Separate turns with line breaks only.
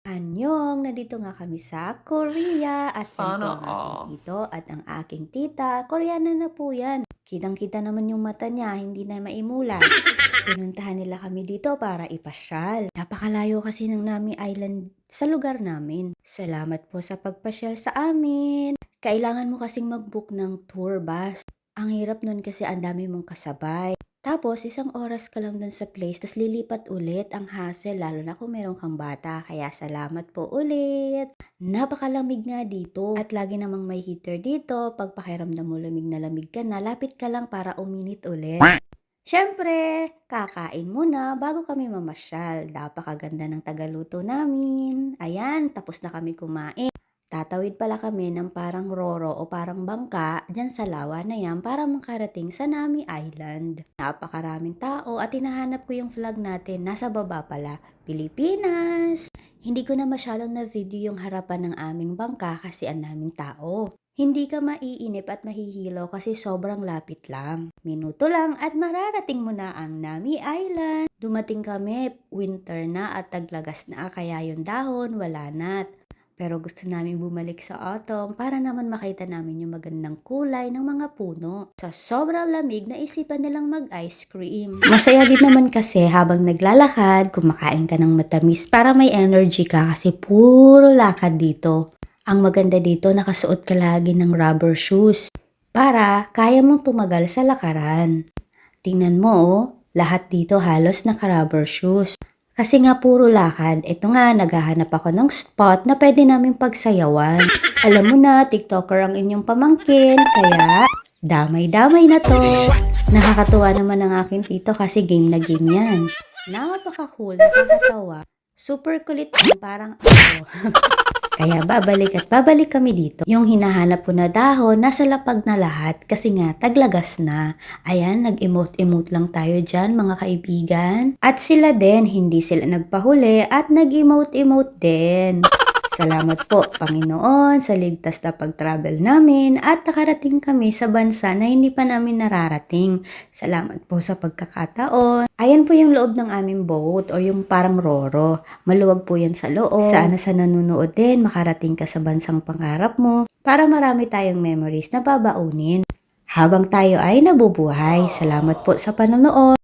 Anyong, nandito nga kami sa Korea. Po
Sana
ang aking
all.
tito at ang aking tita. Koreana na po yan. Kitang-kita naman yung mata niya, hindi na maimulat. Pinuntahan nila kami dito para ipasyal. Napakalayo kasi ng Nami Island sa lugar namin. Salamat po sa pagpasyal sa amin. Kailangan mo kasing mag-book ng tour bus. Ang hirap nun kasi ang dami mong kasabay. Tapos, isang oras ka lang dun sa place, tas lilipat ulit ang hassle, lalo na kung meron kang bata. Kaya salamat po ulit. Napakalamig nga dito. At lagi namang may heater dito. Pag pakiramdam mo lamig na lamig ka na, lapit ka lang para uminit ulit. Siyempre, kakain muna bago kami mamasyal. Napakaganda ng tagaluto namin. Ayan, tapos na kami kumain. Tatawid pala kami ng parang roro o parang bangka dyan sa lawa na yan para makarating sa Nami Island. Napakaraming tao at hinahanap ko yung flag natin. Nasa baba pala, Pilipinas! Hindi ko na masyadong na video yung harapan ng aming bangka kasi ang daming tao. Hindi ka maiinip at mahihilo kasi sobrang lapit lang. Minuto lang at mararating mo na ang Nami Island. Dumating kami, winter na at taglagas na kaya yung dahon wala na. Pero gusto namin bumalik sa autumn para naman makita namin yung magandang kulay ng mga puno. Sa sobrang lamig, naisipan nilang mag-ice cream. Masaya din naman kasi habang naglalakad, kumakain ka ng matamis para may energy ka kasi puro lakad dito. Ang maganda dito, nakasuot ka lagi ng rubber shoes para kaya mong tumagal sa lakaran. Tingnan mo oh, lahat dito halos naka-rubber shoes. Kasi nga puro lakad, ito nga naghahanap ako ng spot na pwede naming pagsayawan. Alam mo na, TikToker ang inyong pamangkin, kaya damay-damay na to. Nakakatuwa naman ang aking tito kasi game na game yan. Napaka-cool, nakakatawa. Super kulit parang ako. Kaya babalik at babalik kami dito. Yung hinahanap ko na dahon, nasa lapag na lahat kasi nga taglagas na. Ayan, nag-emote-emote lang tayo dyan mga kaibigan. At sila din, hindi sila nagpahuli at nag-emote-emote din. Salamat po, Panginoon, sa ligtas na pag-travel namin at nakarating kami sa bansa na hindi pa namin nararating. Salamat po sa pagkakataon. Ayan po yung loob ng aming boat o yung parang roro. Maluwag po yan sa loob. Sana sa nanonood din, makarating ka sa bansang pangarap mo para marami tayong memories na babaunin. Habang tayo ay nabubuhay, salamat po sa panonood.